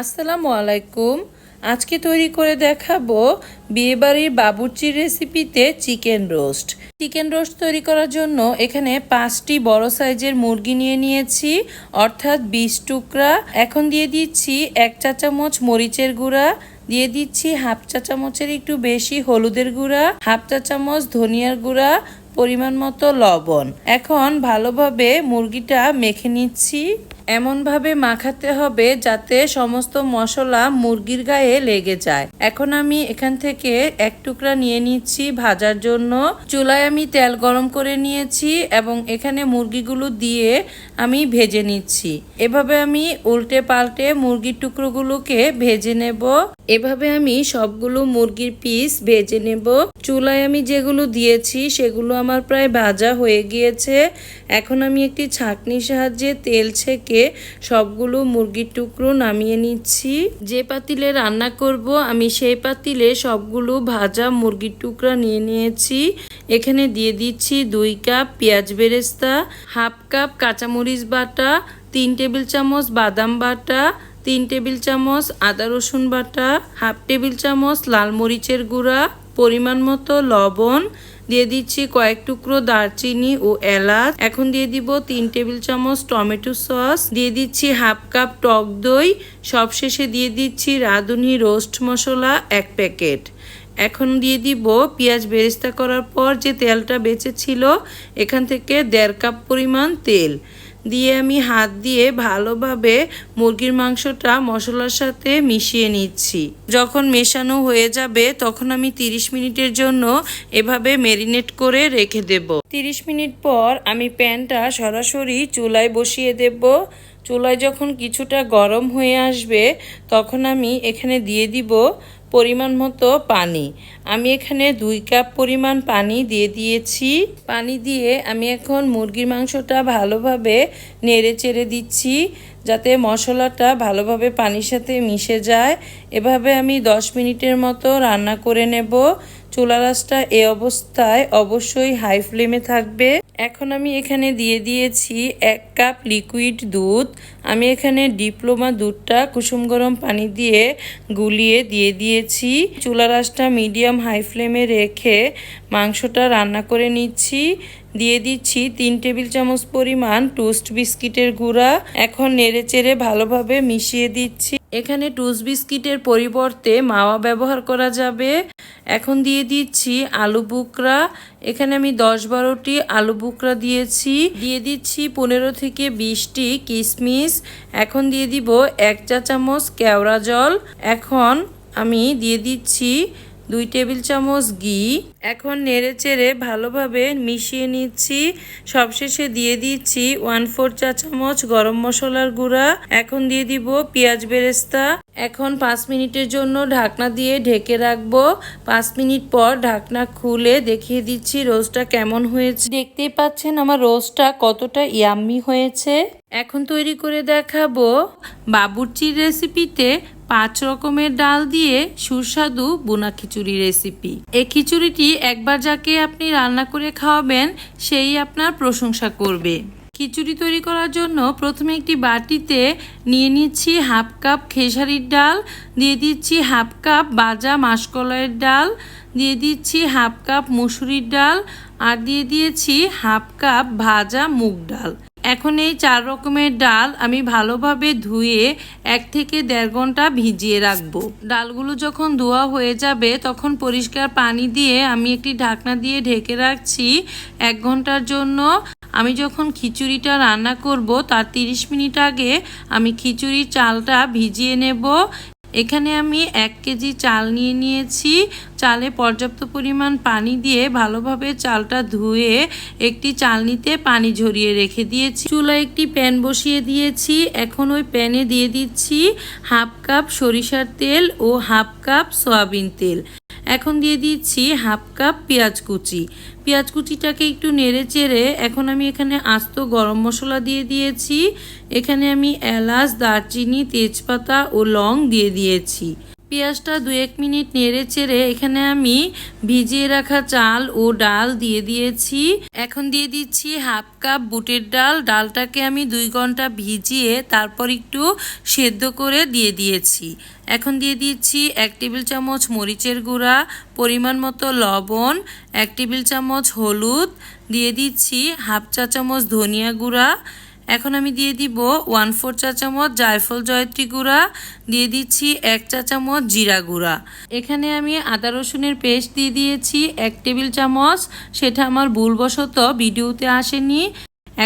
আসসালামু আলাইকুম। আজকে তৈরি করে দেখাবো বিয়েবাড়ির বাবুর্চির রেসিপিতে চিকেন রোস্ট। চিকেন রোস্ট তৈরি করার জন্য এখানে পাঁচটি বড় সাইজের মুরগি নিয়ে নিয়েছি, অর্থাৎ বিশ টুকরা। এখন দিয়ে দিচ্ছি এক চা চামচ মরিচের গুঁড়া, দিয়ে দিচ্ছি হাফ চা চামচের একটু বেশি হলুদের গুঁড়া, হাফ চা চামচ ধনিয়ার গুঁড়া, পরিমাণ মতো লবণ। এখন ভালোভাবে মুরগিটা মেখে নিচ্ছি। এমনভাবে মাখাতে হবে যাতে সমস্ত মশলা মুরগির গায়ে লেগে যায়। এখন আমি এখান থেকে এক টুকরা নিয়ে নিচ্ছি ভাজার জন্য। চুলায় আমি তেল গরম করে নিয়েছি এবং এখানে মুরগিগুলো দিয়ে আমি ভেজে নিচ্ছি। এভাবে আমি উল্টে পাল্টে মুরগির টুকরোগুলোকে ভেজে নেব। এভাবে আমি সবগুলো মুরগির পিস ভেজে নেব। চুলায় আমি যেগুলো দিয়েছি সেগুলো আমার প্রায় ভাজা হয়ে গিয়েছে। এখন আমি একটি ছাঁকনির সাহায্যে তেল ছেঁকে সবগুলো মুরগির টুকরো নামিয়ে নিচ্ছি। যে পাতিলে রান্না করব, আমি সেই পাতিলে সবগুলো ভাজা মুরগির টুকরা নিয়ে নিয়েছি। এখানে দিয়ে দিচ্ছি দুই কাপ পেঁয়াজ বেরেস্তা, হাফ কাপ কাঁচামরিচ বাটা, তিন টেবিল চামচ বাদাম বাটা, তিন টেবিল চামচ আদা রসুন বাটা, হাফ টেবিল চামচ লাল মরিচের গুঁড়া, পরিমাণ মতো লবণ দিয়ে দিচ্ছি কয়েক টুকরো দারচিনি ও এলাচ। এখন দিয়ে দিব তিন টেবিল চামচ টমেটো সস। দিয়ে দিচ্ছি হাফ কাপ টক দই। সবশেষে দিয়ে দিচ্ছি রাঁধুনি রোস্ট মশলা এক প্যাকেট। এখন দিয়ে দিব পেঁয়াজ বেরেস্তা করার পর যে তেলটা বেঁচেছিল, এখান থেকে দেড় কাপ পরিমাণ তেল। দিয়ে আমি হাত দিয়ে ভালোভাবে মুরগির মাংসটা মশলার সাথে মিশিয়ে নিচ্ছি। যখন মেশানো হয়ে যাবে, তখন আমি 30 মিনিটের জন্য এভাবে মেরিনেট করে রেখে দেব। 30 মিনিট পর আমি প্যানটা সরাসরি চুলায় বসিয়ে দেব। চুলায় যখন কিছুটা গরম হয়ে আসবে, তখন আমি এখানে দিয়ে দিব পরিমাণ মতো পানি। আমি এখানে দুই কাপ পরিমাণ পানি দিয়ে দিয়েছি। পানি দিয়ে আমি এখন মুরগির মাংসটা ভালোভাবে নেড়ে চেড়ে দিচ্ছি যাতে মশলাটা ভালোভাবে পানির সাথে মিশে যায়। এভাবে আমি 10 মিনিটের মতো রান্না করে নেব। চুলা রাসটা এ অবস্থায় অবশ্যই হাই ফ্লেমে থাকবে। এখন আমি এখানে দিয়ে দিয়েছি এক কাপ লিকুইড দুধ। আমি এখানে ডিপ্লোমা দুধটা কুসুম গরম পানি দিয়ে গুলিয়ে দিয়ে দিয়েছি। চুলা রাসটা মিডিয়াম হাই ফ্লেমে রেখে মাংসটা রান্না করে নিচ্ছি। দিয়ে দিচ্ছি তিন টেবিল চামচ পরিমাণ টোস্ট বিস্কিটের গুঁড়া। এখন নেড়ে চেড়ে ভালোভাবে মিশিয়ে দিচ্ছি। এখানে টুস বিস্কিটের পরিবর্তে মাওয়া ব্যবহার করা যাবে। এখন দিয়ে দিচ্ছি আলু বুকরা। এখানে আমি দশ বারোটি আলু বুকরা দিয়েছি। দিয়ে দিচ্ছি পনেরো থেকে বিশটি কিশমিশ এখন দিয়ে দিব এক চা চামচ কেওড়া জল। এখন আমি দিয়ে দিচ্ছি দুই টেবিল চামচ ঘি। এখন নেড়ে চেড়ে ভালোভাবে মিশিয়ে নিচ্ছি। সবশেষে দিয়ে দিচ্ছি ওয়ান ফোর চা চামচ গরম মশলার গুঁড়া। এখন দিয়ে দিব পেঁয়াজ বেরেস্তা। এখন পাঁচ মিনিটের জন্য ঢাকনা দিয়ে ঢেকে রাখব। পাঁচ মিনিট পর ঢাকনা খুলে দেখিয়ে দিচ্ছি রোস্টটা কেমন হয়েছে। দেখতেই পাচ্ছেন আমার রোস্টটা কতটা ইয়াম্মি হয়েছে। এখন তৈরি করে দেখাবো বাবুর্চির রেসিপিতে পাঁচ রকমের ডাল দিয়ে সুস্বাদু বোনা খিচুড়ি রেসিপি এই খিচুড়িটি একবার যাকে আপনি রান্না করে খাওয়াবেন, সেই আপনার প্রশংসা করবে। খিচুড়ি তৈরি করার জন্য প্রথমে একটি বাটিতে নিয়ে নিচ্ছি হাফ কাপ খেসারির ডাল, দিয়ে দিচ্ছি হাফ কাপ বাজা মাসকলাইয়ের ডাল, দিয়ে দিচ্ছি হাফ কাপ মুসুরির ডাল, আর দিয়ে দিয়েছি হাফ কাপ ভাজা মুগ ডাল। এখন এই চার রকমের ডাল আমি ভালোভাবে ধুয়ে এক থেকে দেড় ঘণ্টা ভিজিয়ে রাখব। ডালগুলো যখন ধোয়া হয়ে যাবে, তখন পরিষ্কার পানি দিয়ে আমি একটি ঢাকনা দিয়ে ঢেকে রাখছি এক ঘণ্টার জন্য। আমি যখন খিচুড়িটা রান্না করব, তার 30 মিনিট আগে আমি খিচুড়ির চালটা ভিজিয়ে নেব এখানে আমি এক কেজি চাল নিয়ে নিয়েছি। চালে পর্যাপ্ত পরিমাণ পানি দিয়ে ভালোভাবে চালটা ধুয়ে একটি চালনিতে পানি ঝরিয়ে রেখে দিয়েছি। চুলা একটি প্যান বসিয়ে দিয়েছি। এখন ওই প্যানে দিয়ে দিচ্ছি হাফ কাপ সরিষার তেল ও হাফ কাপ সয়াবিন তেল। এখন দিয়ে দিচ্ছি হাফ কাপ পেঁয়াজ কুচি। পেঁয়াজ কুচিটাকে একটু নেড়ে চেড়ে এখন আমি এখানে আস্ত গরম মশলা দিয়ে দিয়েছি। এখানে আমি এলাচ, দারচিনি, তেজপাতা ও লং দিয়ে দিয়েছি। পেঁয়াজটা দু এক মিনিট নেড়ে চেড়ে এখানে আমি ভিজিয়ে রাখা চাল ও ডাল দিয়ে দিয়েছি। এখন দিয়ে দিচ্ছি হাফ কাপ বুটের ডাল। ডালটাকে আমি দুই ঘণ্টা ভিজিয়ে তারপর একটু সেদ্ধ করে দিয়ে দিয়েছি। এখন দিয়ে দিচ্ছি এক টেবিল চামচ মরিচের গুঁড়া, পরিমাণ মতো লবণ, এক টেবিল চামচ হলুদ, দিয়ে দিচ্ছি হাফ চা চামচ ধনিয়া গুঁড়া এখন আমি দিয়ে দিব ওয়ান ফোর চা চামচ জায়ফল জয়ত্রী গুঁড়া, দিয়ে দিচ্ছি এক চা চামচ জিরা গুঁড়া। এখানে আমি আদা রসুনের পেস্ট দিয়ে দিয়েছি এক টেবিল চামচ, সেটা আমার ভুলবশত ভিডিওতে আসেনি।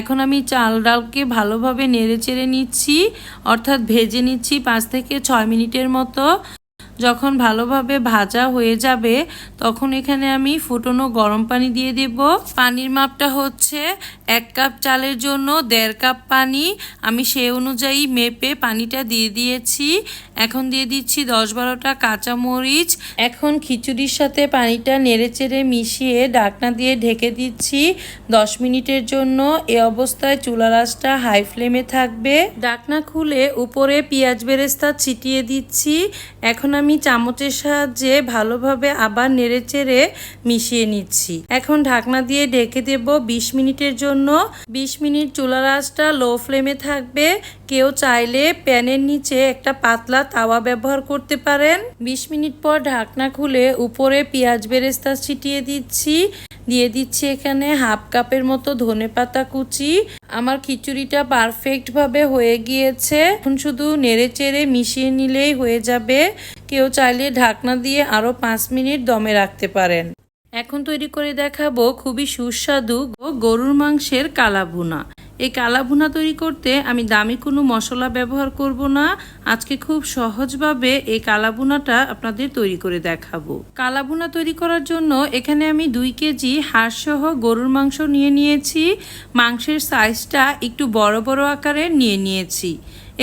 এখন আমি চাল ডালকে ভালোভাবে নেড়ে চেড়ে নিচ্ছি, অর্থাৎ ভেজে নিচ্ছি পাঁচ থেকে ছয় মিনিটের মতো। যখন ভালোভাবে ভাজা হয়ে যাবে, তখন এখানে আমি ফুটনো গরম পানি দিয়ে দেব। পানির মাপটা হচ্ছে এক কাপ চালের জন্য দেড় কাপ পানি। আমি সে অনুযায়ী মেপে পানিটা দিয়ে দিয়েছি। এখন দিয়ে দিচ্ছি দশ বারোটা কাঁচামরিচ। এখন খিচুড়ির সাথে পানিটা নেড়েচেড়ে মিশিয়ে ডাকনা দিয়ে ঢেকে দিচ্ছি দশ মিনিটের জন্য। এ অবস্থায় চুলা রাসটা হাই ফ্লেমে থাকবে। ডাকনা খুলে উপরে পেঁয়াজ বেরেস্তা ছিটিয়ে দিচ্ছি। এখন আমি চামচের সাহায্যে ভালোভাবে আবার নেড়েচেড়ে মিশিয়ে নিচ্ছি। এখন ঢাকনা দিয়ে ঢেকে দেব বিশ মিনিটের জন্য। বিশ মিনিট চুলা রাসটা লো ফ্লেমে থাকবে। কেউ চাইলে প্যানের নিচে একটা পাতলা তাওয়া ব্যবহার করতে পারেন। বিশ মিনিট পর ঢাকনা খুলে উপরে পেঁয়াজ বেরেস্তা ছিটিয়ে দিচ্ছি। দিয়ে দিচ্ছি এখানে হাফ কাপের মতো ধনে পাতা কুচি। আমার খিচুড়িটা পারফেক্টভাবে হয়ে গিয়েছে। এখন শুধু নেড়ে চেড়ে মিশিয়ে নিলেই হয়ে যাবে। কেউ চাইলে ঢাকনা দিয়ে আরও পাঁচ মিনিট দমে রাখতে পারেন। এখন তৈরি করে দেখাবো খুবই সুস্বাদু গরুর মাংসের কালাভুনা। এই কালাভুনা তৈরি করতে আমি দামি কোনো মশলা ব্যবহার করব না। আজকে খুব সহজভাবে এই কালাভুনাটা আপনাদের তৈরি করে দেখাবো। কালাভুনা তৈরি করার জন্য এখানে আমি দুই কেজি হাড়সহ গরুর মাংস নিয়ে নিয়েছি। মাংসের সাইজটা একটু বড় বড় আকারে নিয়ে নিয়েছি।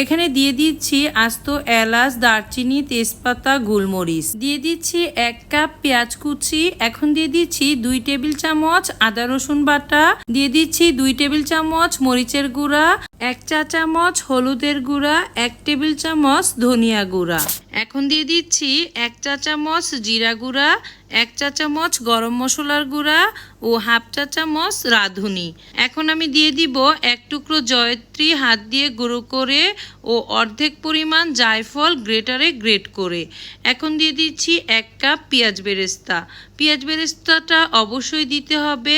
এখানে দিয়ে দিচ্ছি আস্ত এলাচ, দারচিনি, তেজপাতা, গোলমরিচ। দিয়ে দিচ্ছি এক কাপ পেঁয়াজ কুচি। এখন দিয়ে দিচ্ছি দুই টেবিল চামচ আদা রসুন বাটা। দিয়ে দিচ্ছি দুই টেবিল চামচ মরিচের গুঁড়া। এক চা চামচ হলুদের গুঁড়া। এক টেবিল চামচ ধনিয়া গুঁড়া। এখন দিয়ে দিচ্ছি এক চা চামচ জিরা গুঁড়া। এক চা চামচ গরম মশলার গুঁড়া ও হাফ চা চামচ রাঁধুনি। এখন আমি দিয়ে দিব এক টুকরো জয়ত্রী হাত দিয়ে গুঁড়ো করে ও অর্ধেক পরিমাণ জায়ফল গ্রেটারে গ্রেট করে। এখন দিয়ে দিচ্ছি এক কাপ পেঁয়াজ বেরেস্তা। পেঁয়াজ বেরেস্তাটা অবশ্যই দিতে হবে।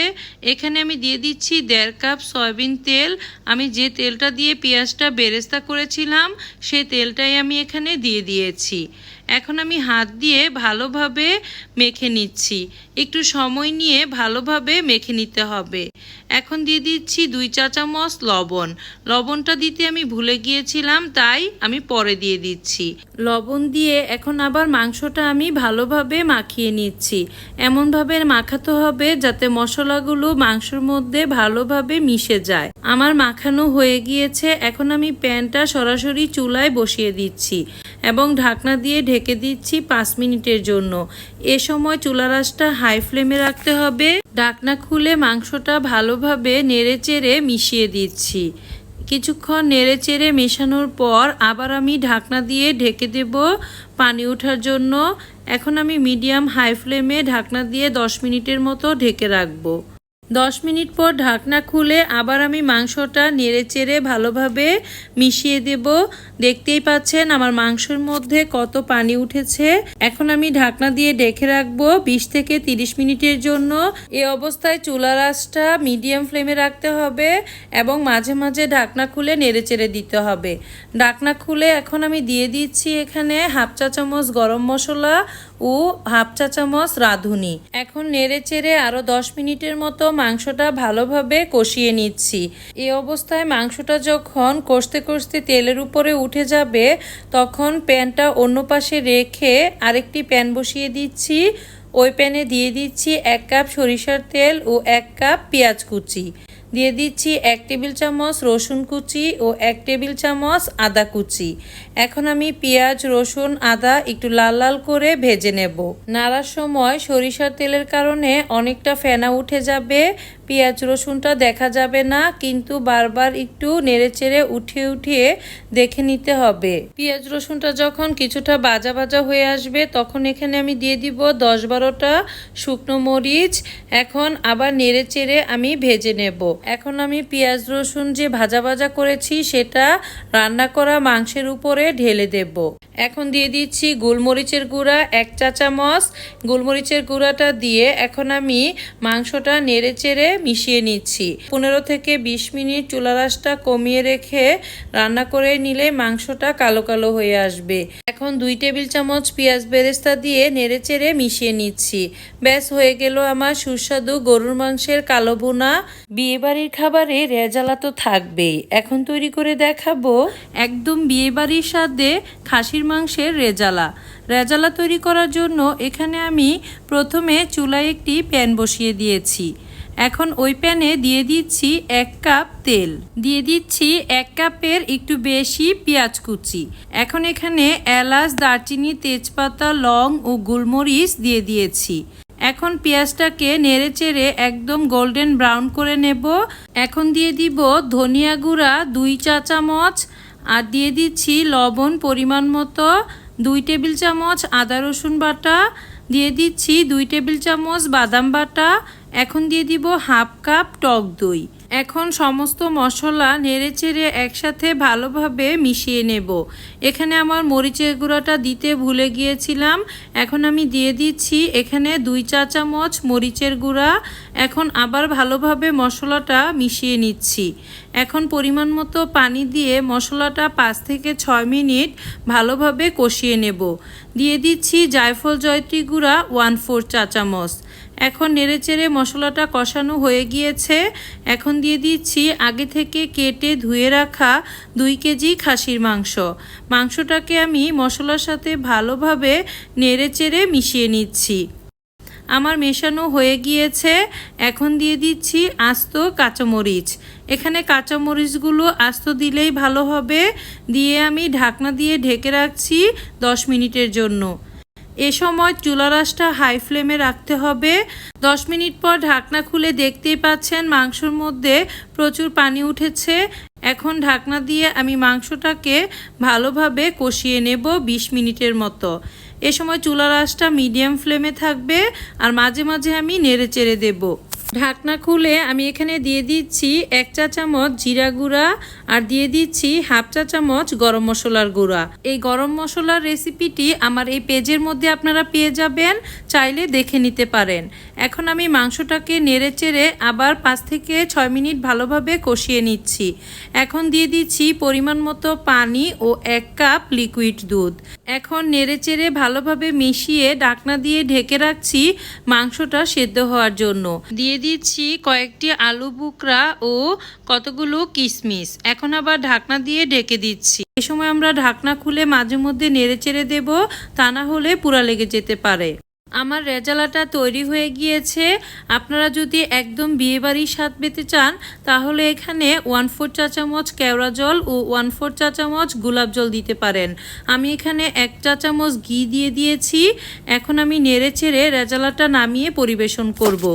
এখানে আমি দিয়ে দিচ্ছি দেড় কাপ সয়াবিন তেল। আমি যে তেলটা দিয়ে পেঁয়াজটা বেরেস্তা করেছিলাম সেই তেলটাই আমি এখানে দিয়ে দিয়েছি। এখন আমি হাত দিয়ে ভালোভাবে মেখে নিচ্ছি। একটু সময় নিয়ে ভালোভাবে মেখে নিতে হবে। এখন দিয়ে দিচ্ছি দুই চা চামচ লবণ। লবণটা দিতে আমি ভুলে গিয়েছিলাম, তাই আমি পরে দিয়ে দিচ্ছি। লবণ দিয়ে এখন আবার মাংসটা আমি ভালোভাবে মাখিয়ে নিচ্ছি। এমনভাবে মাখাতে হবে যাতে মশলাগুলো মাংসের মধ্যে ভালোভাবে মিশে যায়। আমার মাখানো হয়ে গিয়েছে, এখন আমি প্যানটা সরাসরি চুলায় বসিয়ে দিচ্ছি। এবং ঢাকনা দিয়ে ঢেকে দিচ্ছি পাঁচ মিনিটের জন্য। এ সময় চুলা রাসটা হাই ফ্লেমে রাখতে হবে। ঢাকনা খুলে মাংসটা ভালোভাবে নেড়ে চেড়ে মিশিয়ে দিচ্ছি। কিছুক্ষণ নেড়ে চেড়ে মেশানোর পর আবার আমি ঢাকনা দিয়ে ঢেকে দেব পানি ওঠার জন্য। এখন আমি মিডিয়াম হাই ফ্লেমে ঢাকনা দিয়ে দশ মিনিটের মতো ঢেকে রাখব। দশ মিনিট পর ঢাকনা খুলে আবার আমি মাংসটা নেড়ে চেড়ে ভালোভাবে মিশিয়ে দেব। দেখতেই পাচ্ছেন আমার মাংসের মধ্যে কত পানি উঠেছে। এখন আমি ঢাকনা দিয়ে ডেকে রাখব বিশ থেকে তিরিশ মিনিটের জন্য। এ অবস্থায় চুলার আঁচটা মিডিয়াম ফ্লেমে রাখতে হবে এবং মাঝে মাঝে ঢাকনা খুলে নেড়ে চেড়ে দিতে হবে। ঢাকনা খুলে এখন আমি দিয়ে দিচ্ছি এখানে হাফ চা চামচ গরম মশলা ও হাফ চা চামচ রাঁধুনি। এখন নেড়ে চেড়ে আরও দশ মিনিটের মতো মাংসটা ভালোভাবে কষিয়ে নিচ্ছি। এই অবস্থায় মাংসটা যখন কষতে কষতে তেলের উপরে উঠে যাবে, তখন প্যানটা অন্য পাশে রেখে আরেকটি প্যান বসিয়ে দিচ্ছি। ওই প্যানে দিয়ে দিচ্ছি এক কাপ সরিষার তেল ও এক কাপ পেঁয়াজ কুচি। দিয়ে দিচ্ছি এক টেবিল চামচ রসুন কুচি ও এক টেবিল চামচ আদা কুচি। এখন আমি পেঁয়াজ, রসুন, আদা একটু লাল লাল করে ভেজে নেব। নাড়ার সময় সরিষার তেলের কারণে অনেকটা ফেনা উঠে যাবে। পেঁয়াজ রসুনটা দেখা যাবে না, কিন্তু বারবার একটু নেড়েচেড়ে উঠিয়ে উঠিয়ে দেখে নিতে হবে। পেঁয়াজ রসুনটা যখন কিছুটা বাজা বাজা হয়ে আসবে, তখন এখানে আমি দিয়ে দিব দশ বারোটা শুকনো মরিচ। এখন আবার নেড়ে চেড়ে আমি ভেজে নেব। এখন আমি পেঁয়াজ রসুন যে ভাজা ভাজা করেছি, সেটা রান্না করা মাংসের উপরে ঢেলে দেব। এখন দিয়ে দিচ্ছি গোলমরিচের গুঁড়া, এক চা চামচ। গোলমরিচের গুঁড়াটা দিয়ে এখন আমি মাংসটা নেড়ে চেড়ে মিশিয়ে নিচ্ছি। পনেরো থেকে বিশ মিনিট চুলা রাসটা কমিয়ে রেখে রান্না করে নিলে মাংসটা কালো কালো হয়ে আসবে। এখন দুই টেবিল চামচ পেঁয়াজ বেরেস্তা দিয়ে নেড়ে চেড়ে মিশিয়ে নিচ্ছি। ব্যাস, হয়ে গেল আমার সুস্বাদু গরুর মাংসের কালো ভুনা। বিয়েবাড়ির খাবারে রেজালা তো থাকবেই। এখন তৈরি করে দেখাবো একদম বিয়েবাড়ির স্বাদে খাসির মাংসের রেজালা। রেজালা তৈরি করার জন্য এখানে আমি প্রথমে চুলায় একটি প্যান বসিয়ে দিয়েছি। এখন ওই প্যানে দিয়ে দিচ্ছি এক কাপ তেল। দিয়ে দিচ্ছি এক কাপের একটু বেশি পেঁয়াজ কুচি। এখন এখানে এলাচ, দারচিনি, তেজপাতা, লং ও গোলমরিচ দিয়ে দিয়েছি। এখন পেঁয়াজটাকে নেড়ে চেড়ে একদম গোল্ডেন ব্রাউন করে নেব। এখন দিয়ে দিব ধনিয়া গুঁড়া, দুই চা চামচ, আর দিয়ে দিচ্ছি লবণ পরিমাণ মতো, দুই টেবিল চামচ আদা রসুন বাটা, দিয়ে দিচ্ছি দুই টেবিল চামচ বাদাম বাটা এখন দিয়ে দিব হাফ কাপ টক দই। এখন সমস্ত মশলা নেড়ে চেড়ে একসাথে ভালোভাবে মিশিয়ে নেব। এখানে আমার মরিচের গুঁড়াটা দিতে ভুলে গিয়েছিলাম। এখন আমি দিয়ে দিচ্ছি এখানে দুই চা চামচ মরিচের গুঁড়া। এখন আবার ভালোভাবে মশলাটা মিশিয়ে নিচ্ছি। এখন পরিমাণ মতো পানি দিয়ে মশলাটা পাঁচ থেকে ছয় মিনিট ভালোভাবে কষিয়ে নেব। দিয়ে দিচ্ছি জায়ফল জয়ত্রী গুঁড়া ওয়ান ফোর চা চামচ। এখন নেড়েচেড়ে মশলাটা কষানো হয়ে গিয়েছে। এখন দিয়ে দিচ্ছি আগে থেকে কেটে ধুয়ে রাখা দুই কেজি খাসির মাংস। মাংসটাকে আমি মশলার সাথে ভালোভাবে নেড়েচেড়ে মিশিয়ে নিচ্ছি। আমার মেশানো হয়ে গিয়েছে। এখন দিয়ে দিচ্ছি আস্ত কাঁচামরিচ। এখানে কাঁচামরিচগুলো আস্ত দিলেই ভালো হবে। দিয়ে আমি ঢাকনা দিয়ে ঢেকে রাখছি দশ মিনিটের জন্য। এ সময় চুলারাসটা হাই ফ্লেমে রাখতে হবে। দশ মিনিট পর ঢাকনা খুলে দেখতেই পাচ্ছেন মাংসর মধ্যে প্রচুর পানি উঠেছে। এখন ঢাকনা দিয়ে আমি মাংসটাকে ভালোভাবে কষিয়ে নেব বিশ মিনিটের মতো। এ সময় চুলারাসটা মিডিয়াম ফ্লেমে থাকবে আর মাঝে মাঝে আমি নেড়ে চেড়ে দেবো। ঢাকনা খুলে আমি এখানে দিয়ে দিচ্ছি এক চা চামচ জিরা গুঁড়া আর দিয়ে দিচ্ছি হাফ চা চামচ গরম মশলার গুঁড়া। এই গরম মশলার রেসিপিটি আমার এই পেজের মধ্যে আপনারা পেয়ে যাবেন, চাইলে দেখে নিতে পারেন। এখন আমি মাংসটাকে নেড়ে চেড়ে আবার পাঁচ থেকে ছয় মিনিট ভালোভাবে কষিয়ে নিচ্ছি। এখন দিয়ে দিচ্ছি পরিমাণ মতো পানি ও এক কাপ লিকুইড দুধ। এখন নেড়ে চেড়ে ভালোভাবে মিশিয়ে ডাকনা দিয়ে ঢেকে রাখছি মাংসটা সেদ্ধ হওয়ার জন্য। দিয়ে দিচ্ছি কয়েকটি আলু বুকরা ও কতগুলো কিশমিশ। এখন আবার ঢাকনা দিয়ে ঢেকে দিচ্ছি। এ সময় আমরা ঢাকনা খুলে মাঝে মধ্যে নেড়ে চেড়ে দেব, তা না হলে পুরা লেগে যেতে পারে। আমার রেজালাটা তৈরি হয়ে গিয়েছে। আপনারা যদি একদম বিয়েবাড়ির স্বাদ পেতে চান, তাহলে এখানে ওয়ান ফোর চা চামচ কেওড়া জল ও ওয়ান ফোর চা চামচ গোলাপ জল দিতে পারেন। আমি এখানে এক চা চামচ ঘি দিয়ে দিয়েছি। এখন আমি নেড়ে চেড়ে রেজালাটা নামিয়ে পরিবেশন করব।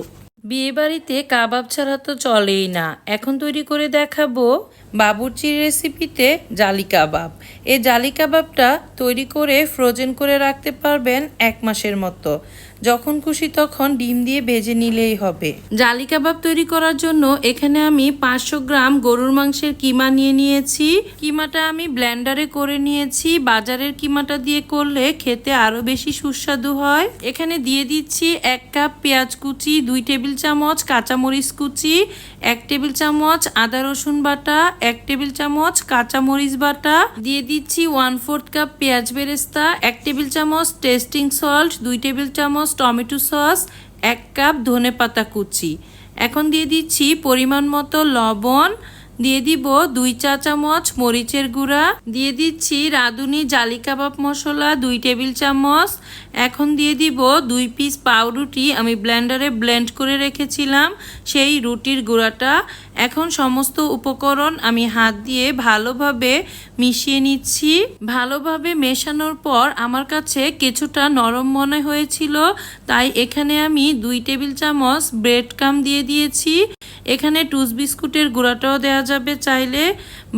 বিয়েবাড়িতে কাবাব ছাড়া তো চলেই না। এখন তৈরি করে দেখাবো বাবুর্চির রেসিপিতে জালি কাবাব। এই জালি কাবাবটা তৈরি করে ফ্রোজেন করে রাখতে পারবেন এক মাসের মতো। যখন খুশি তখন ডিম দিয়ে ভেজে নিলেই হবে। জালি কাবাব তৈরি করার জন্য এখানে আমি পাঁচশো গ্রাম গরুর মাংসের কিমা নিয়ে নিয়েছি। কিমাটা আমি ব্লেন্ডারে করে নিয়েছি। বাজারের কিমাটা দিয়ে করলে খেতে আরও বেশি সুস্বাদু হয়। এখানে দিয়ে দিচ্ছি এক কাপ পেঁয়াজ কুচি, দুই টেবিল চামচ কাঁচামরিচ কুচি, এক টেবিল চামচ আদা রসুন বাটা, এক টেবিল চামচ কাঁচামরিচ বাটা। দিয়ে দিচ্ছি ওয়ান ফোর্থ কাপ পেঁয়াজ বেরেস্তা, এক টেবিল চামচ টেস্টিং সল্ট, দুই টেবিল চামচ টমেটো সস, এক কাপ ধনে পাতা কুচি। এখন দিয়ে দিচ্ছি পরিমাণ মতো লবণ। দিয়ে দিব দুই চা চামচ মরিচের গুঁড়া। দিয়ে দিচ্ছি রাঁধুনি জালি কাবাব মশলা, দুই টেবিল চামচ। এখন দিয়ে দিব দুই পিস পাউরুটি। আমি ব্লেন্ডারে ব্লেন্ড করে রেখেছিলাম সেই রুটির গুঁড়াটা। এখন সমস্ত উপকরণ আমি হাত দিয়ে ভালোভাবে মিশিয়ে নিচ্ছি। ভালোভাবে মেশানোর পর আমার কাছে কিছুটা নরম মনে হয়েছিল, তাই এখানে আমি দুই টেবিল চামচ ব্রেড কাম দিয়ে দিয়েছি। এখানে টুস বিস্কুটের গুঁড়াটাও দেওয়া যাবে চাইলে,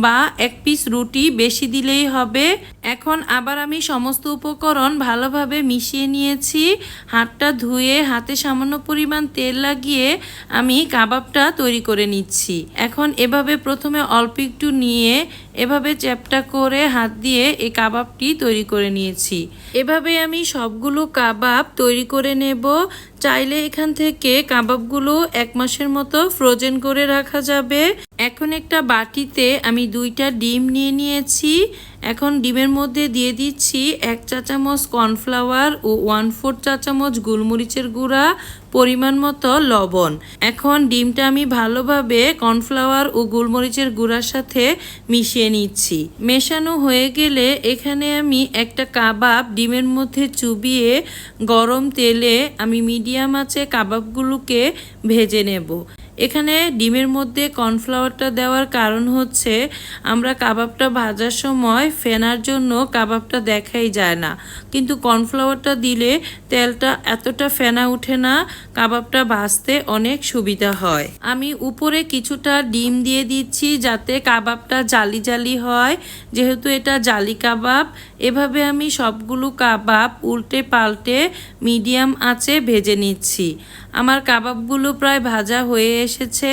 বা এক পিস রুটি বেশি দিলেই হবে। এখন আবার আমি সমস্ত উপকরণ ভালোভাবে মিশিয়ে নিয়েছি। হাতটা ধুয়ে হাতে সামান্য পরিমাণ তেল লাগিয়ে আমি কাবাবটা তৈরি করে নিচ্ছি। এখন এভাবে প্রথমে অল্প একটু নিয়ে এভাবে চ্যাপটা করে হাত দিয়ে এই কাবাবটি তৈরি করে নিয়েছি। এভাবে আমি সবগুলো কাবাব তৈরি করে নেব। চাইলে এখান থেকে কাবাবগুলো এক মাসের মতো ফ্রোজেন করে রাখা যাবে। এখন একটা বাটিতে আমি দুইটা ডিম নিয়ে নিয়েছি। এখন ডিমের মধ্যে দিয়ে দিচ্ছি এক চা চামচ কর্নফ্লাওয়ার ও ওয়ান ফোর চা চামচ গোলমরিচের গুঁড়া। পরিমাণ মতো লবণ। এখন ডিমটা আমি ভালোভাবে কর্নফ্লাওয়ার ও গোলমরিচের গুঁড়ার সাথে মিশিয়ে নিচ্ছি। মেশানো হয়ে গেলে এখানে আমি একটা কাবাব ডিমের মধ্যে চুবিয়ে গরম তেলে আমি মিডিয়াম আছে কাবাবগুলোকে ভেজে নেব। এখানে ডিমের মধ্যে কর্নফ্লাওয়ারটা দেওয়ার কারণ হচ্ছে আমরা কাবাবটা ভাজার সময় ফেনার জন্য কাবাবটা দেখাই যায় না। কিন্তু কর্নফ্লাওয়ারটা দিলে তেলটা এতটা ফেনা ওঠে না, কাবাবটা ভাজতে অনেক সুবিধা হয়। আমি উপরে কিছুটা ডিম দিয়ে দিচ্ছি যাতে কাবাবটা জালি জালি হয়। যেহেতু এটা জালি কাবাব, এভাবে আমি সবগুলো কাবাব উল্টে পাল্টে মিডিয়াম আঁচে ভেজে নিচ্ছি। আমার কাবাবগুলো প্রায় ভাজা হয়ে এসেছে।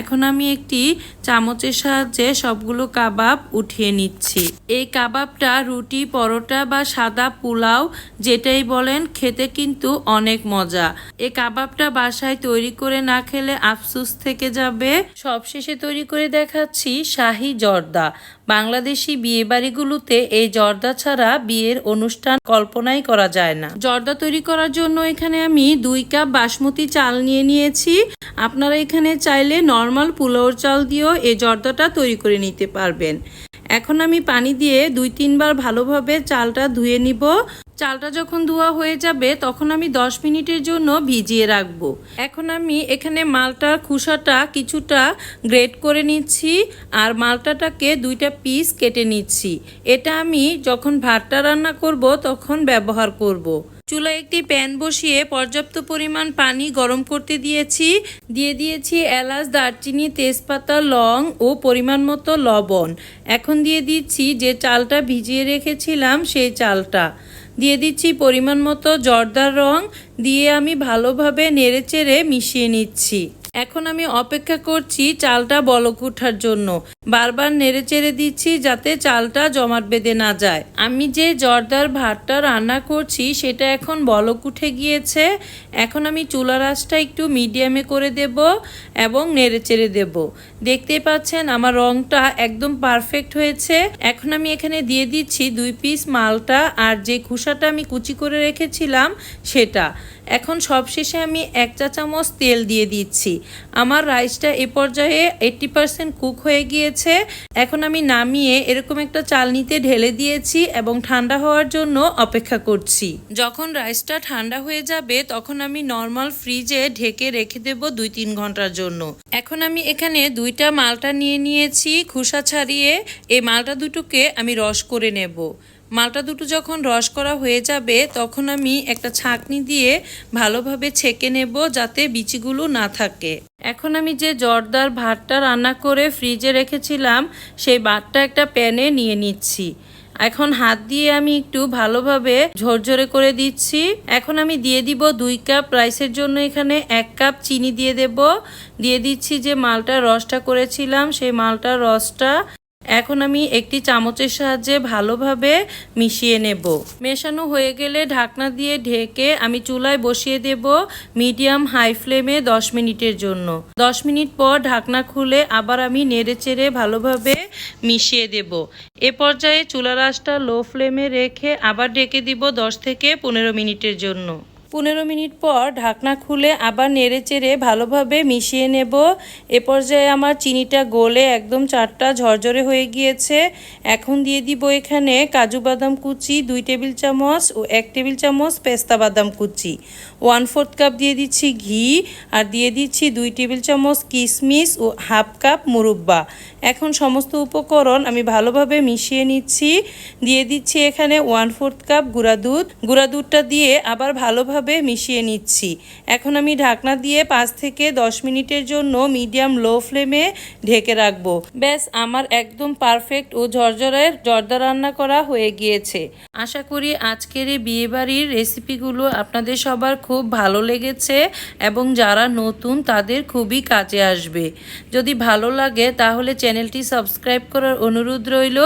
এখন আমি একটি চামচের সাহায্যে সবগুলো কাবাব উঠিয়ে নিচ্ছি। এই কাবাবটা রুটি, পরোটা বা সাদা পোলাও যেটাই বলেন, খেতে কিন্তু অনেক মজা। এই কাবাবটা বাসায় তৈরি করে না খেলে আফসুস থেকে যাবে। সবশেষে তৈরি করে দেখাচ্ছি শাহি জর্দা। বাংলাদেশি বিয়ে বাড়িগুলোতে এই জর্দা ছাড়া বিয়ের অনুষ্ঠান কল্পনাই করা যায় না। জর্দা তৈরি করার জন্য এখানে আমি দুই কাপ বাসমতি চাল নিয়ে নিয়েছি। আপনারা এখানে চাইলে নর্মাল পোলাওর চাল দিয়েও এই জর্দাটা তৈরি করে নিতে পারবেন। এখন আমি পানি দিয়ে দুই তিনবার ভালোভাবে চালটা ধুয়ে নিব। চালটা যখন ধোয়া হয়ে যাবে, তখন আমি 10 মিনিটের জন্য ভিজিয়ে রাখব। এখন আমি এখানে মালটার খোসাটা কিছুটা গ্রেট করে নিচ্ছি আর মালটাটাকে দুইটা পিস কেটে নিচ্ছি। এটা আমি যখন ভাতটা রান্না করব, তখন ব্যবহার করব। চুলায় একটি প্যান বসিয়ে পর্যাপ্ত পরিমাণ পানি গরম করতে দিয়েছি। দিয়ে দিয়েছি এলাচ, দারচিনি, তেজপাতা, লং ও পরিমাণ মতো লবণ। এখন দিয়ে দিচ্ছি যে চালটা ভিজিয়ে রেখেছিলাম, সেই চালটা। দিয়ে দিচ্ছি পরিমাণ মতো জর্দার রং দিয়ে আমি ভালোভাবে নেড়েচেড়ে মিশিয়ে নিচ্ছি। এখন আমি অপেক্ষা করছি চালটা বলক ওঠার জন্য। বারবার নেড়ে চেড়ে দিচ্ছি যাতে চালটা জমাট বেঁধে না যায়। আমি যে জর্দার ভাতটা রান্না করছি, সেটা এখন বলক উঠে গিয়েছে। এখন আমি চুলা রাসটা একটু মিডিয়ামে করে দেব এবং নেড়ে চেড়ে দেব। দেখতেই পাচ্ছেন আমার রংটা একদম পারফেক্ট হয়েছে। এখন আমি এখানে দিয়ে দিচ্ছি দুই পিস মালটা আর যে খোসাটা আমি কুচি করে রেখেছিলাম, সেটা। এখন সবশেষে আমি এক চা চামচ তেল দিয়ে দিচ্ছি। আমার রাইসটা এ পর্যায়ে এইট্টি পারসেন্ট কুক হয়ে গিয়েছে। এখন আমি নামিয়ে এরকম একটা চালনিতে ঢেলে দিয়েছি এবং ঠান্ডা হওয়ার জন্য অপেক্ষা করছি। যখন রাইসটা ঠান্ডা হয়ে যাবে, তখন আমি নর্মাল ফ্রিজে ঢেকে রেখে দেব দুই তিন ঘণ্টার জন্য। এখন আমি এখানে দুইটা মালটা নিয়ে নিয়েছি খোসা ছাড়িয়ে। এই মালটা দুটোকে আমি রস করে নেব। মালটা দুটো যখন রস করা হয়ে যাবে, তখন আমি একটা ছাঁকনি দিয়ে ভালোভাবে ছেঁকে নেব যাতে বিচিগুলো না থাকে। এখন আমি যে জর্দার ভাতটা রান্না করে ফ্রিজে রেখেছিলাম, সেই ভাতটা একটা প্যানে নিয়ে নিচ্ছি। এখন হাত দিয়ে আমি একটু ভালোভাবে ঝরঝরে করে দিচ্ছি। এখন আমি দিয়ে দিব দুই কাপ রাইসের জন্য এখানে এক কাপ চিনি দিয়ে দেব। দিয়ে দিচ্ছি যে মালটার রসটা করেছিলাম, সেই মালটার রসটা এখন আমি একটি চামচের সাহায্যে ভালোভাবে মিশিয়ে নেব। মেশানো হয়ে গেলে ঢাকনা দিয়ে ঢেকে আমি চুলায় বসিয়ে দেব মিডিয়াম হাই ফ্লেমে 10 মিনিটের জন্য। 10 মিনিট পর ঢাকনা খুলে আবার আমি নেড়ে চেড়ে ভালোভাবে মিশিয়ে দেব। এ পর্যায়ে চুলার আঁচটা লো ফ্লেমে রেখে আবার ঢেকে দিব 10 থেকে পনেরো মিনিটের জন্য। পনেরো মিনিট পর ঢাকনা খুলে আবার নেড়ে চেড়ে ভালোভাবে মিশিয়ে নেব। এ পর্যায়ে আমার চিনিটা গলে একদম চারটা ঝরঝরে হয়ে গিয়েছে। এখন দিয়ে দিব এখানে কাজু বাদাম কুচি, দুই টেবিল চামচ ও এক টেবিল চামচ পেস্তা বাদাম কুচি। ওয়ান ফোর্থ কাপ দিয়ে দিচ্ছি ঘি আর দিয়ে দিচ্ছি দুই টেবিল চামচ কিশমিশ ও হাফ কাপ মুরব্বা। এখন সমস্ত উপকরণ আমি ভালোভাবে মিশিয়ে নিচ্ছি। দিয়ে দিচ্ছি এখানে ওয়ান ফোর্থ কাপ গুঁড়া দুধ। গুঁড়া দুধটা দিয়ে আবার ভালোভাবে মিশিয়ে নিচ্ছি। এখন আমি ঢাকনা দিয়ে পাঁচ থেকে দশ মিনিটের জন্য মিডিয়াম লো ফ্লেমে ঢেকে রাখব। ব্যাস, আমার একদম পারফেক্ট ও ঝরঝরের জর্দা রান্না করা হয়ে গিয়েছে। আশা করি আজকের এই বিয়েবাড়ির রেসিপিগুলো আপনাদের সবার খুব ভালো লেগেছে এবং যারা নতুন তাদের খুবই কাজে আসবে। যদি ভালো লাগে তাহলে চ্যানেলটি সাবস্ক্রাইব করার অনুরোধ রইল।